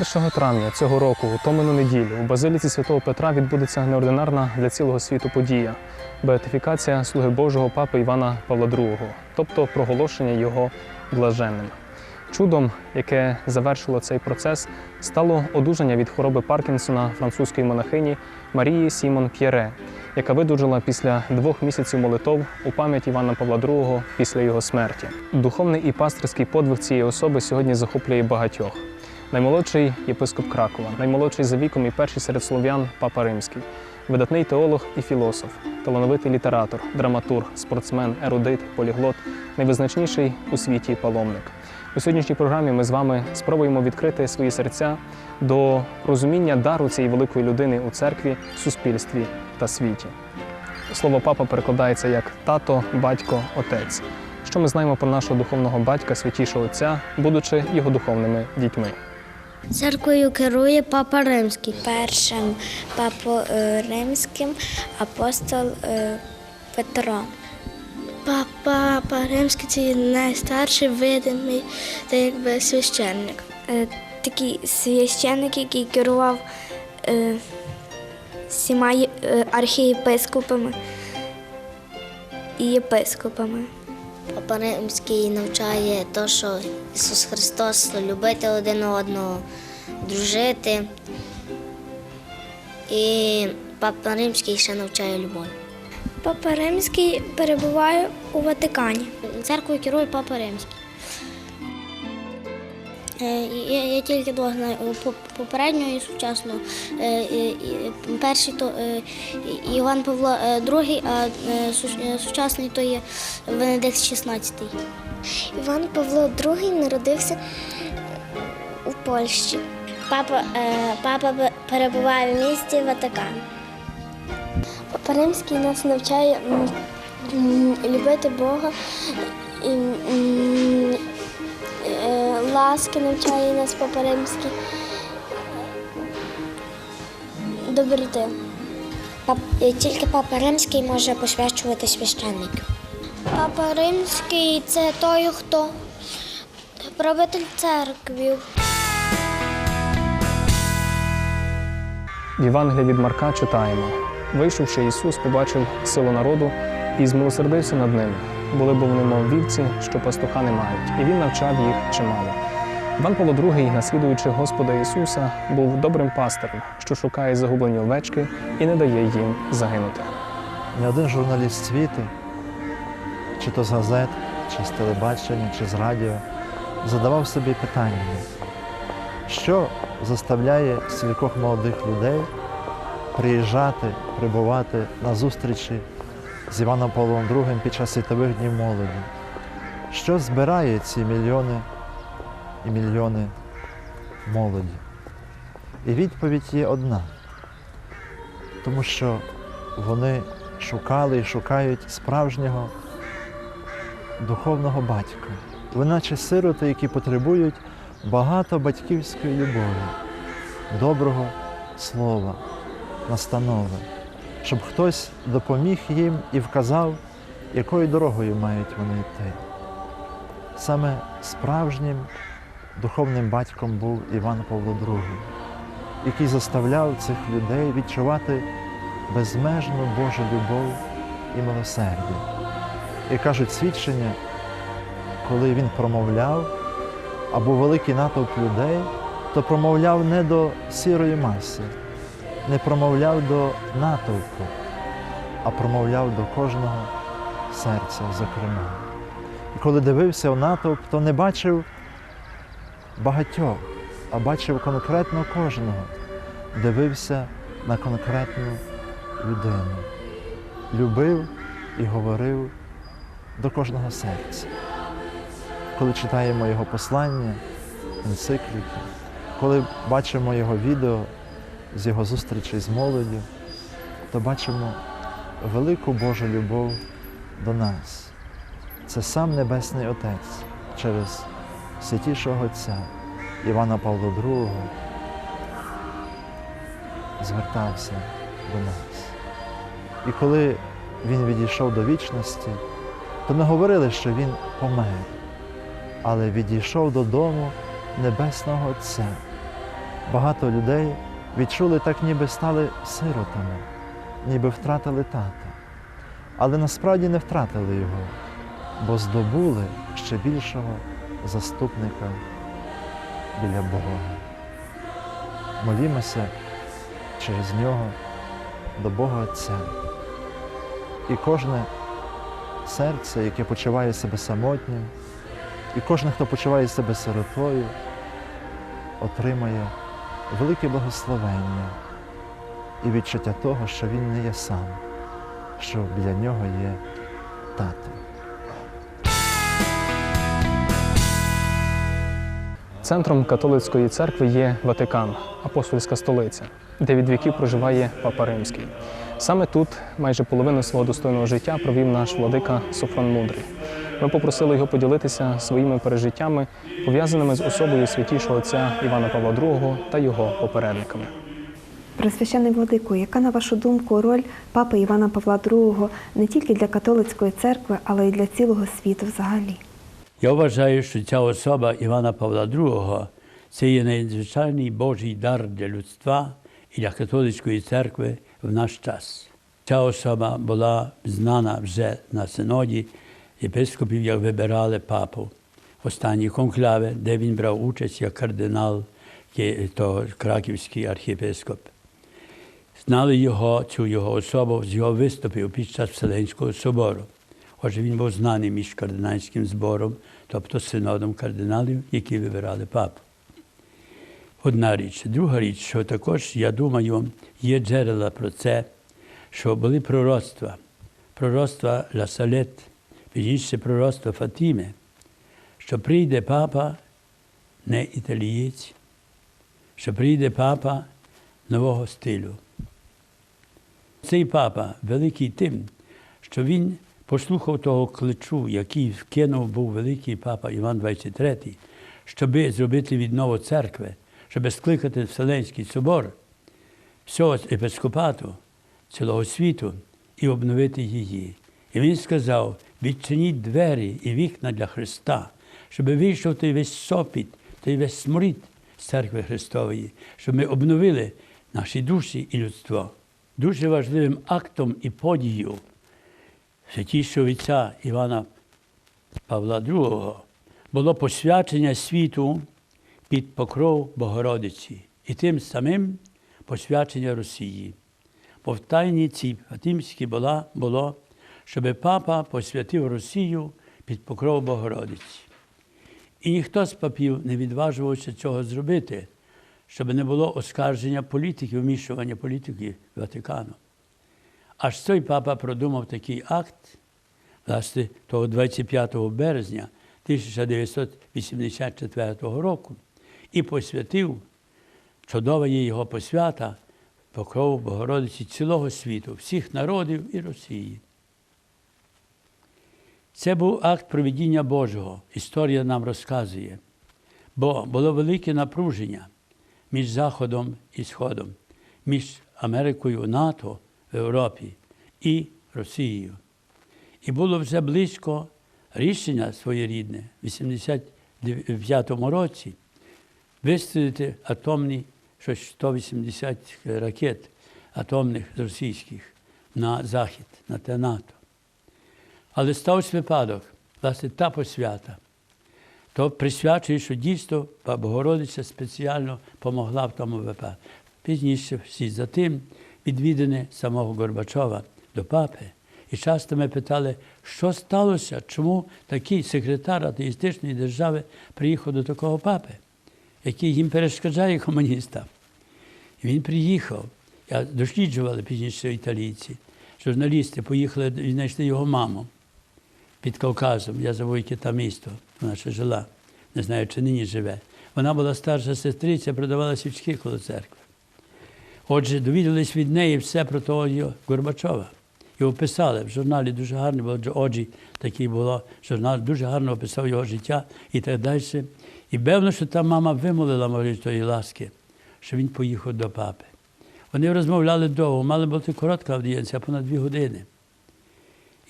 1 травня цього року, у Томину неділю, у базиліці святого Петра відбудеться неординарна для цілого світу подія беатифікація слуги Божого папи Івана Павла II, тобто проголошення його блаженним. Чудом, яке завершило цей процес, стало одужання від хвороби Паркінсона французької монахині Марії Сімон П'єре, яка видужала після двох місяців молитов у пам'ять Івана Павла II після його смерті. Духовний і пастирський подвиг цієї особи сьогодні захоплює багатьох. Наймолодший єпископ Кракова, наймолодший за віком і перший серед слов'ян Папа Римський, видатний теолог і філософ, талановитий літератор, драматург, спортсмен, ерудит, поліглот, найвизначніший у світі паломник. У сьогоднішній програмі ми з вами спробуємо відкрити свої серця до розуміння дару цієї великої людини у церкві, суспільстві та світі. Слово папа перекладається як тато, батько, отець. Що ми знаємо про нашого духовного батька, святішого отця, будучи його духовними дітьми? Церквою керує папа римський. першим папою римським апостол е, Петро. Папа, папа римський це найстарший видимий та якби священник. Е, Такий священник, який керував е, всіма е, архієпископами і єпископами. Папа римський навчає те, що Ісус Христос любити один одного, дружити. І папа римський ще навчає любові. Папа Римський перебуває у Ватикані. Церквою керує папа римський. Е, Я, я тільки двох знаю по- попереднього і сучасного. Е, Перший то е, Іван Павло е, II, а е, су- е, сучасний то є Венедикт XVI. Іван Павло II народився у Польщі. Папа, е, папа перебуває в місті Ватикан. Папа Римський нас навчає любити Бога і е, ласки навчає нас Папа Римський. Доброти. Тільки папа римський може посвячувати священників. Папа Римський це той, хто правитель церкви. В Євангелії від Марка читаємо: вийшовши Ісус, побачив силу народу і змилосердився над ними. Були б вони, мов вівці, що пастуха не мають, і він навчав їх чимало. Іван Павло II, наслідуючи Господа Ісуса, був добрим пастирем, що шукає загублені овечки і не дає їм загинути. Не один журналіст світу, чи то з газет, чи з телебачення, чи з радіо, задавав собі питання, що заставляє стількох молодих людей приїжджати, прибувати на зустрічі з Іваном Павлом II під час світових днів молоді? Що збирає ці мільйони і мільйони молоді? І відповідь є одна. Тому що вони шукали і шукають справжнього духовного батька. Вони наче сироти, які потребують багато батьківської любові, доброго слова, настанови, щоб хтось допоміг їм і вказав, якою дорогою мають вони йти. Саме справжнім духовним батьком був Іван Павло II, який заставляв цих людей відчувати безмежну Божу любов і милосердя. І кажуть свідчення, коли він промовляв, або великий натовп людей, то промовляв не до сірої маси, не промовляв до натовпу, а промовляв до кожного серця, зокрема. І коли дивився в натовп, то не бачив багатьох, а бачив конкретно кожного, дивився на конкретну людину, любив і говорив до кожного серця. Коли читаємо його послання, енцикліки, коли бачимо його відео з його зустрічей з молоддю, то бачимо велику Божу любов до нас. Це сам Небесний Отець через святішого Отця Івана Павла II звертався до нас. І коли він відійшов до вічності, то не говорили, що він помер, але відійшов додому Небесного Отця, багато людей відчули так, ніби стали сиротами, ніби втратили тата. Але насправді не втратили його, бо здобули ще більшого заступника біля Бога. Молімося через нього до Бога Отця. І кожне серце, яке почуває себе самотнім, і кожен, хто почуває себе сиротою, отримає велике благословення і відчуття того, що він не є сам, що біля нього є тато. Центром католицької церкви є Ватикан, апостольська столиця, де від віків проживає Папа Римський. Саме тут майже половину свого достойного життя провів наш владика Софрон Мудрий. Ми попросили його поділитися своїми пережиттями, пов'язаними з особою святішого отця Івана Павла II та його попередниками. Пресвящений владику, яка, на вашу думку, роль папи Івана Павла II не тільки для католицької церкви, але й для цілого світу взагалі? Я вважаю, що ця особа Івана Павла II це є надзвичайний Божий дар для людства і для католицької церкви в наш час. Ця особа була знана вже на синоді єпископів, як вибирали папу. Останні конклави, де він брав участь як кардинал, то краківський архієпископ. Знали його, цю його особу з його виступів під час Вселенського собору. Отже, він був знаний між кардинальським збором, тобто синодом кардиналів, які вибирали папу. Одна річ. Друга річ, що також, я думаю, є джерела про це, що були пророцтва. Пророцтва Ла Салет, пізніше пророцтва Фатіми, що прийде папа не італієць, що прийде папа нового стилю. Цей папа великий тим, що він послухав того кличу, який вкинув був великий папа Іван XXIII, щоби зробити віднову церкви, щоб скликати Вселенський собор, всього епископату, цілого світу і обновити її. І він сказав: відчиніть двері і вікна для Христа, щоб вийшов той весь сопіт, той весь сморід з церкви Христової, щоб ми обновили наші душі і людство. Дуже важливим актом і подією святішого отця Івана Павла II було посвячення світу під покров Богородиці і тим самим посвячення Росії. Бо в тайні цій Фатимській була, було, щоб папа посвятив Росію під покров Богородиці. І ніхто з папів не відважувався цього зробити, щоб не було оскарження політики, вмішування політики Ватикану. Аж цей папа продумав такий акт, власне, того 25 березня 1984 року і посвятив, чудова його посвята, покров Богородиці цілого світу, всіх народів і Росії. Це був акт провідіння Божого, історія нам розказує, бо було велике напруження між Заходом і Сходом, між Америкою, НАТО в Європі і Росією. І було вже близько рішення своєрідне в 85-му році вистрілити атомні щось 180 ракет атомних російських на Захід, на НАТО. Але стався випадок, власне, та посвята. То присвячує, що дійсно Богородиця спеціально помогла в тому випадку. Пізніше всі за тим відвідини самого Горбачова до папи. І часто ми питали, що сталося, чому такий секретар атеїстичної держави приїхав до такого папи, який їм перешкоджає комуністам. І він приїхав, я досліджували пізніше італійці. Журналісти поїхали і знайшли його маму під Кавказом. Я забув, яке там місто. Вона ще жила. Не знаю, чи нині живе. Вона була старша сестриця, продавала свічки коло церкви. Отже, довідались від неї все про того Горбачова. І описали в журналі дуже гарно, бо Оджі такий було журнал, дуже гарно описав його життя і так далі. І певно, що та мама вимолила може, тої ласки, що він поїхав до папи. Вони розмовляли довго, мала бути коротка аудієнція, понад дві години.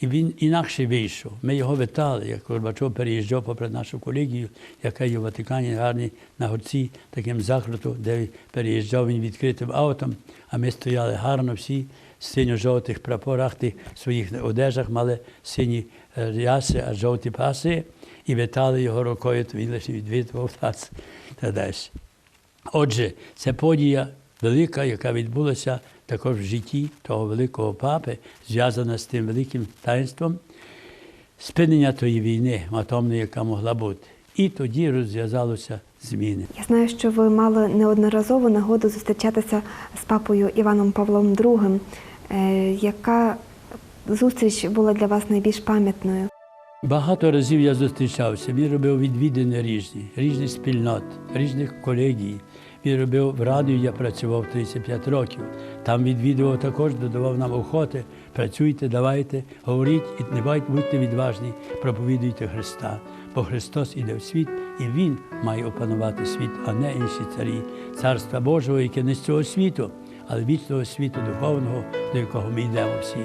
І він інакше вийшов. Ми його вітали, як Горбачов переїжджав попри нашу колегію, яка є в Ватикані, гарній на горці, таким закруту, де переїжджав він відкритим автом, а ми стояли гарно всі в синьо-жовтих прапорах, тих своїх одежах, мали сині е, ряси, а жовті паси, і вітали його рукою, то він лише відвідував нас та далі. Отже, це подія велика, яка відбулася також в житті того великого папи, зв'язана з тим великим таїнством спинення тої війни атомної, яка могла бути. І тоді розв'язалося зміни. Я знаю, що ви мали неодноразово нагоду зустрічатися з папою Іваном Павлом II. Е, Яка зустріч була для вас найбільш пам'ятною? Багато разів я зустрічався. Він робив відвідини різні, різних спільнот, різних колегій. Він робив в радіо, я працював 35 років. Там відвідував також, додавав нам охоти. Працюйте, давайте, говоріть і не будьте відважні, проповідуйте Христа. Бо Христос іде в світ, і Він має опанувати світ, а не інші царі. Царства Божого, яке не з цього світу, але вічного світу духовного, до якого ми йдемо всі.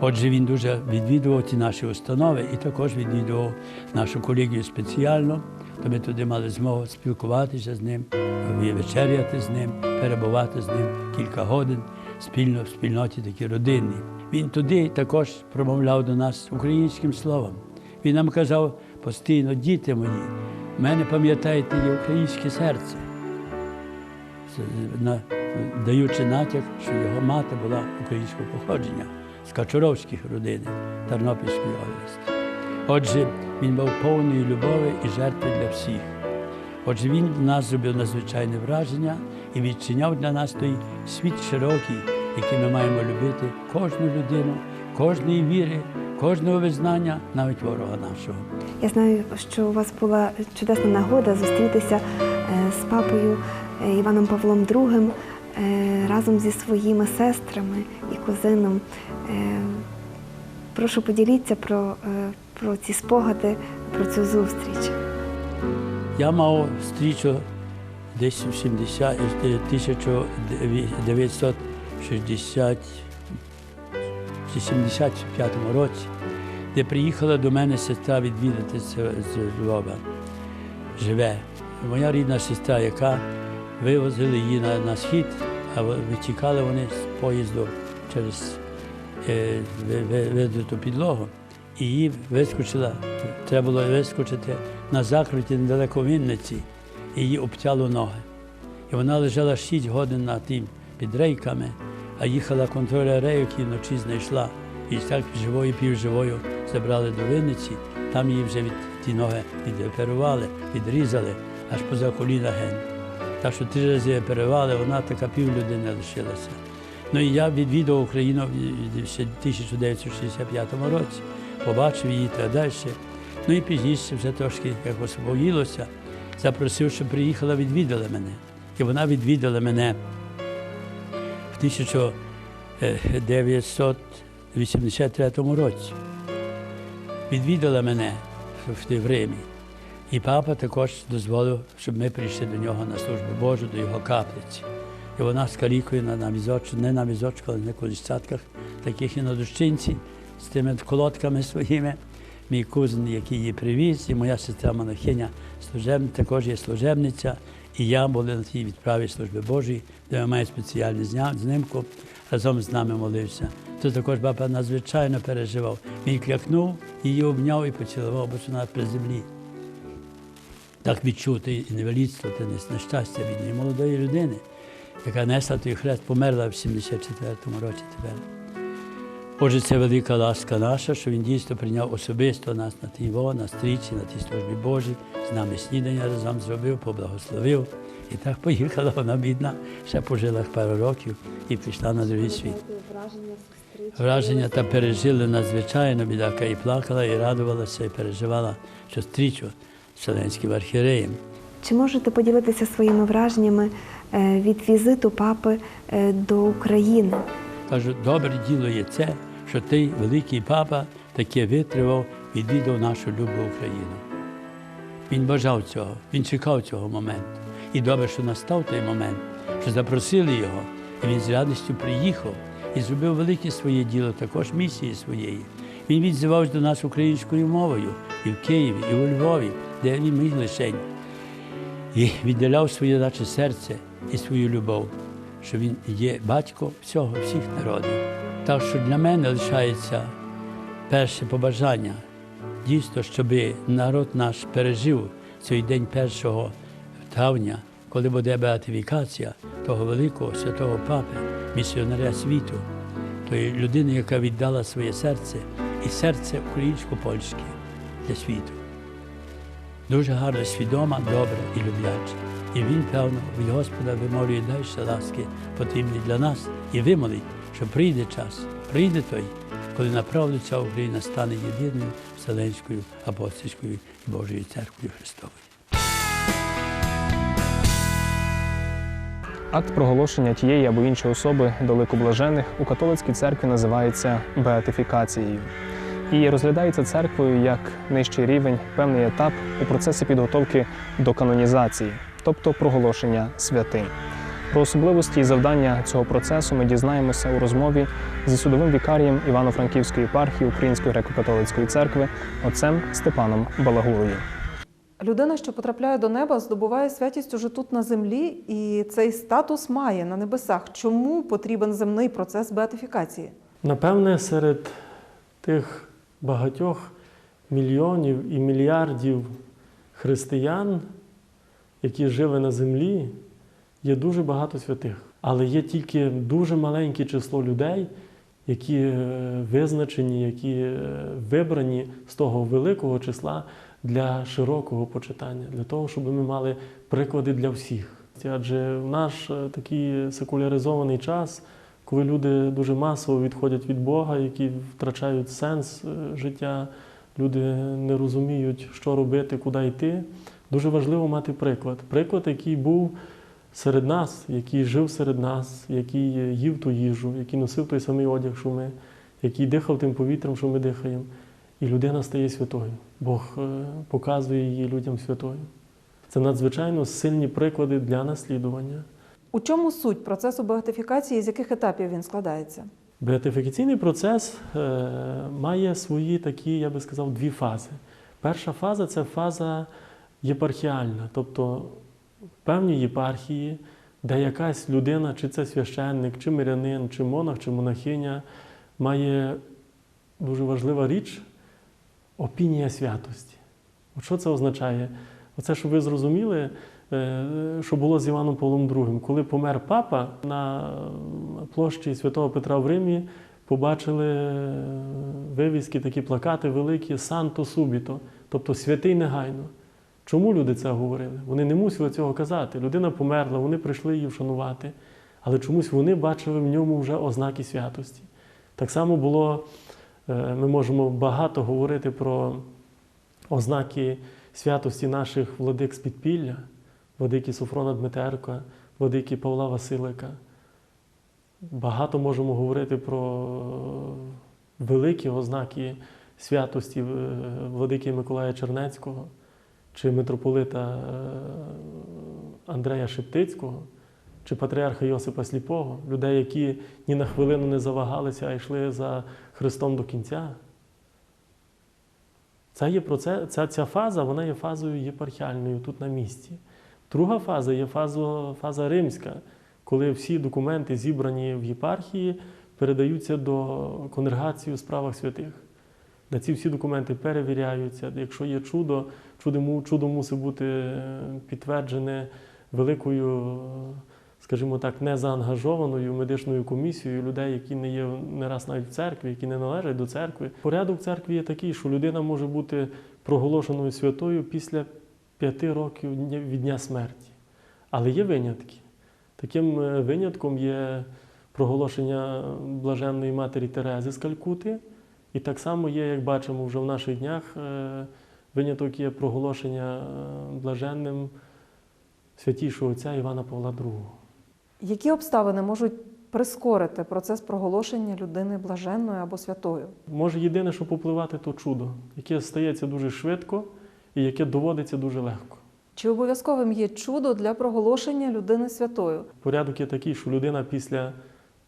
Отже, він дуже відвідував ті наші установи і також відвідував нашу колегію спеціально, то ми туди мали змогу спілкуватися з ним, вечеряти з ним, перебувати з ним кілька годин спільно в спільноті такі родинні. Він туди також промовляв до нас українським словом. Він нам казав постійно, діти мої, мене пам'ятаєте є українське серце даючи натяк, що його мати була українського походження з Качуровських родин Тернопільської області. Отже, він був повної любові і жертви для всіх. Отже, він в нас зробив надзвичайне враження і відчиняв для нас той світ широкий, який ми маємо любити кожну людину, кожної віри, кожного визнання, навіть ворога нашого. Я знаю, що у вас була чудесна нагода зустрітися е, з папою е, Іваном Павлом II е, разом зі своїми сестрами і кузином. Прошу поділіться про, про ці спогади, про цю зустріч. Я мав зустрічу десь у 70, е, 1960 чи 75 році, де приїхала до мене сестра відвідати з, Львова. Живе. Моя рідна сестра, яка вивозили її на, на схід, а витікали вони з поїзду через е, ви- ви- видриту підлогу. І її вискочила, треба було вискочити на закруті недалеко Вінниці, і її обтяло ноги. І вона лежала 6 годин на тим під рейками, а їхала контроля рейок і вночі знайшла. І так живою, півживою забрали до Вінниці, там її вже від ті ноги відоперували, відрізали, аж поза коліна гень. Так що три рази оперували, вона така півлюдини лишилася. Ну і я відвідав Україну ще в 1965 році, побачив її та далі. Ну і пізніше вже трошки як освоїлося, запросив, щоб приїхала, відвідала мене. І вона відвідала мене в 1983 році. Відвідала мене в- Римі. І папа також дозволив, щоб ми прийшли до нього на службу Божу, до його каплиці. І вона з калікою на, візочку, не на візочку, але на коліщатках, таких і на дощинці, з тими колодками своїми. Мій кузен, який її привіз, і моя сестра монахиня служебниця, також є служебниця. І я були на тій відправі служби Божої, де ми маємо спеціальну знимку, разом з нами молився. То також папа надзвичайно переживав. Він клякнув, її обняв і поцілував, бо вона при землі так відчути інвалідство нес- нещастя від молодої людини, яка несла той хрест, померла в 74-му році тепер. Отже, це велика ласка наша, що він дійсно прийняв особисто нас на тій во, на стрічці, на тій службі Божій, з нами снідання разом зробив, поблагословив. І так поїхала вона бідна, ще пожила пару років і пішла на другий світ. Враження та пережили надзвичайно, бідака і плакала, і радувалася, і переживала, що стрічу з Вселенським архієреєм. Чи можете поділитися своїми враженнями від візиту папи до України? Кажу, добре діло є це, що ти, великий папа, таке витривав, відвідав нашу любу Україну. Він бажав цього, він чекав цього моменту. І добре, що настав той момент, що запросили його, і він з радістю приїхав і зробив велике своє діло, також місії своєї. Він відзивався до нас українською мовою і в Києві, і у Львові, де він міг лишень. І віддаляв своє наче серце і свою любов, що він є батько всього, всіх народів. Так що для мене лишається перше побажання дійсно, щоб народ наш пережив цей день 1 травня, коли буде беатифікація того великого святого папи, місіонаря світу, тої людини, яка віддала своє серце і серце українсько-польське для світу. Дуже гарно, свідома, добра і любляча. І він, певно, від Господа вимолює далі ласки потрібні для нас і вимолить, що прийде час, прийде той, коли направду ця Україна стане єдиною Вселенською апостольською і Божою церквою Христовою. Акт проголошення тієї або іншої особи до лику блажених у католицькій церкві називається беатифікацією і розглядається церквою як нижчий рівень, певний етап у процесі підготовки до канонізації, тобто проголошення святим. Про особливості і завдання цього процесу ми дізнаємося у розмові зі судовим вікарієм Івано-Франківської єпархії Української греко-католицької церкви отцем Степаном Балагурою. Людина, що потрапляє до неба, здобуває святість уже тут на землі, і цей статус має на небесах. Чому потрібен земний процес беатифікації? Напевне, серед тих багатьох мільйонів і мільярдів християн, які жили на землі, є дуже багато святих. Але є тільки дуже маленьке число людей, які е, визначені, які е, вибрані з того великого числа для широкого почитання, для того, щоб ми мали приклади для всіх. Адже в наш е, такий секуляризований час, коли люди дуже масово відходять від Бога, які втрачають сенс життя, люди не розуміють, що робити, куди йти. Дуже важливо мати приклад. Приклад, який був серед нас, який жив серед нас, який їв ту їжу, який носив той самий одяг, що ми, який дихав тим повітрям, що ми дихаємо. І людина стає святою. Бог е, показує її людям святою. Це надзвичайно сильні приклади для наслідування. У чому суть процесу беатифікації, з яких етапів він складається? Беатифікаційний процес е, має свої такі, я би сказав, дві фази. Перша фаза це фаза єпархіальна, тобто в певній єпархії, де якась людина, чи це священник, чи мирянин, чи монах, чи монахиня, має дуже важлива річ опінія святості. От що це означає? Оце, щоб ви зрозуміли, е, що було з Іваном Павлом II. Коли помер папа на площі Святого Петра в Римі, побачили е, вивіски, такі плакати великі Санто Субіто, тобто святий негайно. Чому люди це говорили? Вони не мусили цього казати. Людина померла, вони прийшли її вшанувати, але чомусь вони бачили в ньому вже ознаки святості. Так само було, е, ми можемо багато говорити про ознаки святості наших владик з підпілля, владики Софрона Дмитерка, владики Павла Василика. Багато можемо говорити про великі ознаки святості е, владики Миколая Чернецького чи митрополита е, Андрея Шептицького, чи патріарха Йосипа Сліпого, людей, які ні на хвилину не завагалися, а йшли за Христом до кінця. Це є процес, ця, ця фаза вона є фазою єпархіальною тут на місці. Друга фаза є фаза, фаза римська, коли всі документи, зібрані в єпархії, передаються до конгрегації у справах святих. Де ці всі документи перевіряються. Якщо є чудо, чудо, чудо мусить бути е, підтверджене великою, скажімо так, незаангажованою медичною комісією людей, які не є не раз навіть в церкві, які не належать до церкви. Порядок в церкві є такий, що людина може бути проголошеною святою після п'яти років від дня смерті. Але є винятки. Таким е, винятком є проголошення блаженної матері Терези з Калькути. І так само є, як бачимо вже в наших днях, е, виняток є проголошення е, блаженним святішого отця Івана Павла II. Які обставини можуть прискорити процес проголошення людини блаженною або святою? Може єдине, що попливати, то чудо, яке стається дуже швидко і яке доводиться дуже легко. Чи обов'язковим є чудо для проголошення людини святою? Порядок є такий, що людина після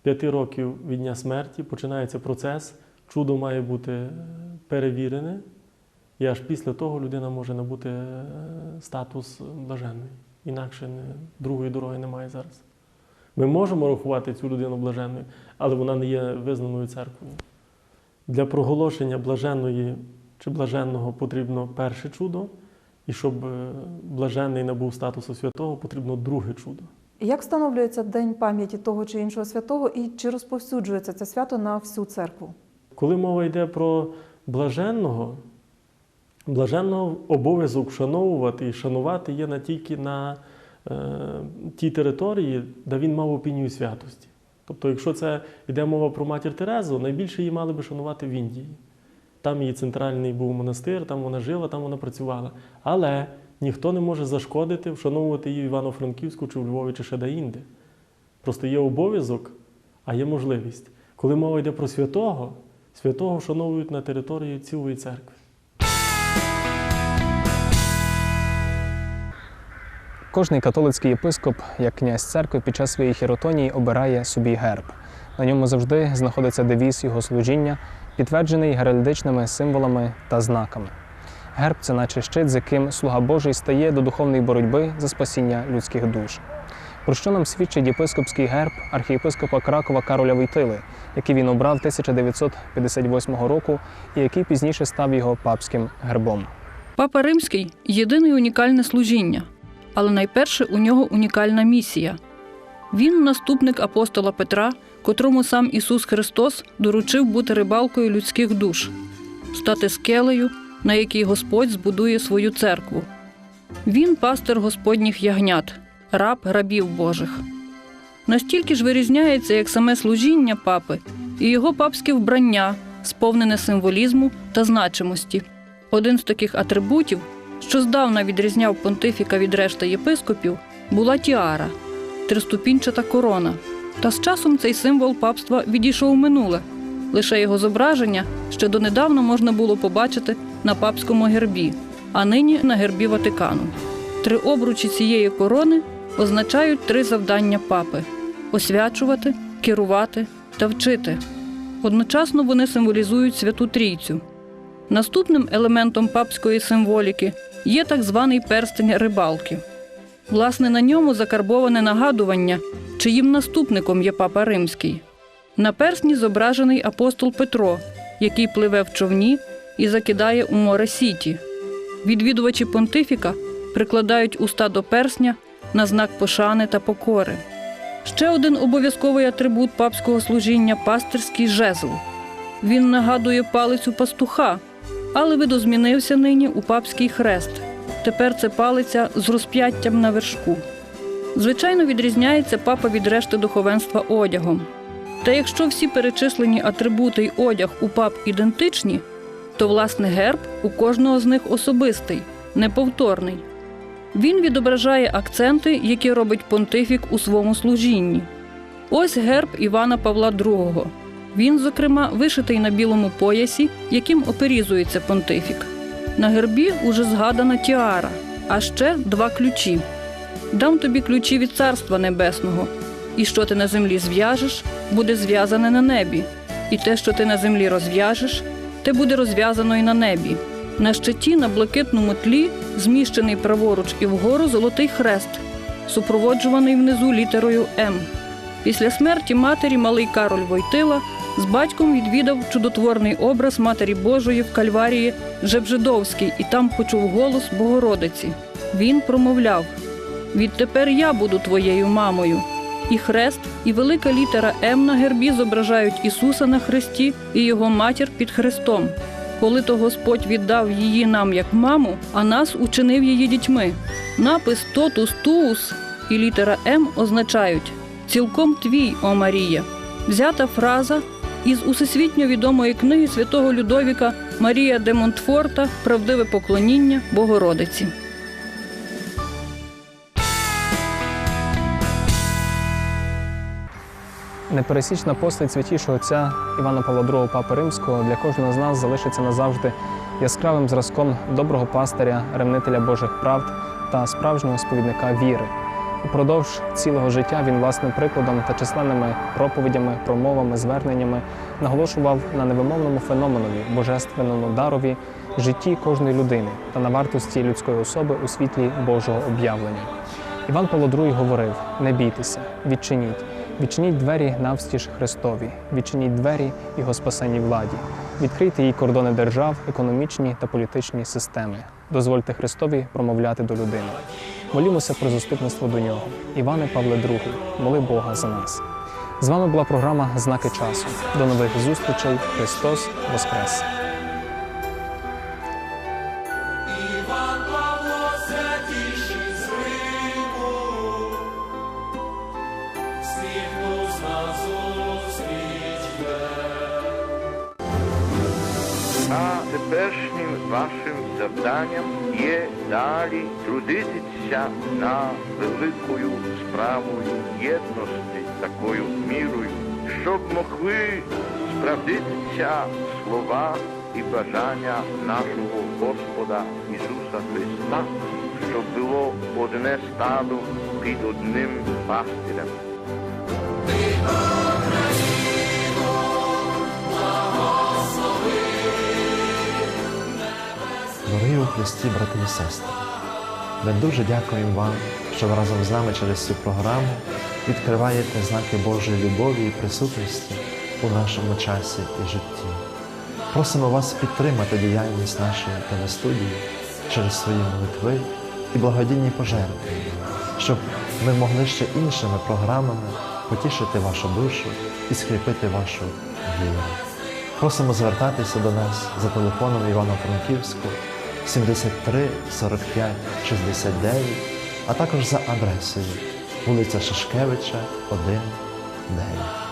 п'яти років від дня смерті починається процес, чудо має бути е, перевірене, і аж після того людина може набути е, статус блаженної. Інакше не, другої дороги немає зараз. Ми можемо рахувати цю людину блаженною, але вона не є визнаною церквою. Для проголошення блаженної чи блаженного потрібно перше чудо, і щоб е, блаженний набув статусу святого, потрібно друге чудо. Як встановлюється день пам'яті того чи іншого святого, і чи розповсюджується це свято на всю церкву? Коли мова йде про блаженного, блаженного обов'язок вшановувати і шанувати є не тільки на е, тій території, де він мав опінію святості. Тобто, якщо це йде мова про матір Терезу, найбільше її мали би шанувати в Індії. Там її центральний був монастир, там вона жила, там вона працювала. Але ніхто не може зашкодити, вшановувати її в Івано-Франківську чи в Львові, чи ще де-інде. Просто є обов'язок, а є можливість. Коли мова йде про святого, святого вшановують на території цілої церкви. Кожний католицький єпископ, як князь церкви, під час своєї хіротонії обирає собі герб. На ньому завжди знаходиться девіз його служіння, підтверджений геральдичними символами та знаками. Герб це наче щит, з яким слуга Божий стає до духовної боротьби за спасіння людських душ. Про що нам свідчить єпископський герб архієпископа Кракова Кароля Войтили, який він обрав 1958 року і який пізніше став його папським гербом. Папа Римський єдине унікальне служіння, але найперше у нього унікальна місія. Він наступник апостола Петра, котрому сам Ісус Христос доручив бути рибалкою людських душ, стати скелею, на якій Господь збудує свою церкву. Він пастир Господніх ягнят, раб рабів Божих. Настільки ж вирізняється як саме служіння папи і його папське вбрання, сповнене символізму та значимості. Один з таких атрибутів, що здавна відрізняв понтифіка від решти єпископів, була тіара триступінчата корона. Та з часом цей символ папства відійшов у минуле. Лише його зображення ще донедавна можна було побачити на папському гербі, а нині на гербі Ватикану. Три обручі цієї корони означають три завдання папи: освячувати, керувати та вчити. Одночасно вони символізують Святу Трійцю. Наступним елементом папської символіки є так званий перстень рибалки. Власне, на ньому закарбоване нагадування, чиїм наступником є папа Римський. На персні зображений апостол Петро, який пливе в човні і закидає у море сіті. Відвідувачі понтифіка прикладають уста до персня на знак пошани та покори. Ще один обов'язковий атрибут папського служіння пастирський жезл. Він нагадує палицю пастуха, але видозмінився нині у папський хрест. Тепер це палиця з розп'яттям на вершку. Звичайно, відрізняється папа від решти духовенства одягом. Та якщо всі перечислені атрибути й одяг у пап ідентичні, то власне герб у кожного з них особистий, неповторний. Він відображає акценти, які робить понтифік у своєму служінні. Ось герб Івана Павла II. Він, зокрема, вишитий на білому поясі, яким оперізується понтифік. На гербі уже згадана тіара, а ще два ключі. Дам тобі ключі від Царства Небесного, і що ти на землі зв'яжеш, буде зв'язане на небі, і те, що ти на землі розв'яжеш, те буде розв'язано і на небі. На щиті на блакитному тлі зміщений праворуч і вгору золотий хрест, супроводжуваний внизу літерою М. Після смерті матері малий Кароль Войтила з батьком відвідав чудотворний образ Матері Божої в Кальварії Жебжидовській і там почув голос Богородиці. Він промовляв: Відтепер я буду твоєю мамою. І хрест, і велика літера М на гербі зображають Ісуса на хресті і його матір під хрестом. Коли то Господь віддав її нам як маму, а нас учинив її дітьми. Напис Тотус Туус і літера М означають цілком твій, о Марія. Взята фраза із усесвітньо відомої книги святого Людовіка Марія де Монтфорта Правдиве поклоніння Богородиці. Непересічна постать святішого отця Івана Павла II Папи Римського для кожного з нас залишиться назавжди яскравим зразком доброго пастиря, ревнителя Божих правд та справжнього сповідника віри. Упродовж цілого життя він власним прикладом та численними проповідями, промовами, зверненнями наголошував на невимовному феноменові, божественному дарові житті кожної людини та на вартості людської особи у світлі Божого об'явлення. Іван Павло говорив: не бійтеся, відчиніть, відчиніть двері навстіж Христові, відчиніть двері Його спасенній владі, відкрийте їй кордони держав, економічні та політичні системи. Дозвольте Христові промовляти до людини. Молімося про заступництво до нього. Іване Павле II, моли Бога за нас. З вами була програма Знаки часу. До нових зустрічей. Христос Воскрес! Теперішнім вашим завданням є далі трудитися на великою справою єдності такою мірою, щоб могли справдитися слова і бажання нашого Господа Ісуса Христа, щоб було одне стадо під одним пастирем. Христі, брати і сестри, ми дуже дякуємо вам, що ви разом з нами через цю програму відкриваєте знаки Божої любові і присутності у нашому часі і житті. Просимо вас підтримати діяльність нашої телестудії через свої молитви і благодійні пожертви, щоб ми могли ще іншими програмами потішити вашу душу і скріпити вашу віру. Просимо звертатися до нас за телефоном Івано-Франківську 73 45 69, а також за адресою вулиця Шашкевича, 1, 9.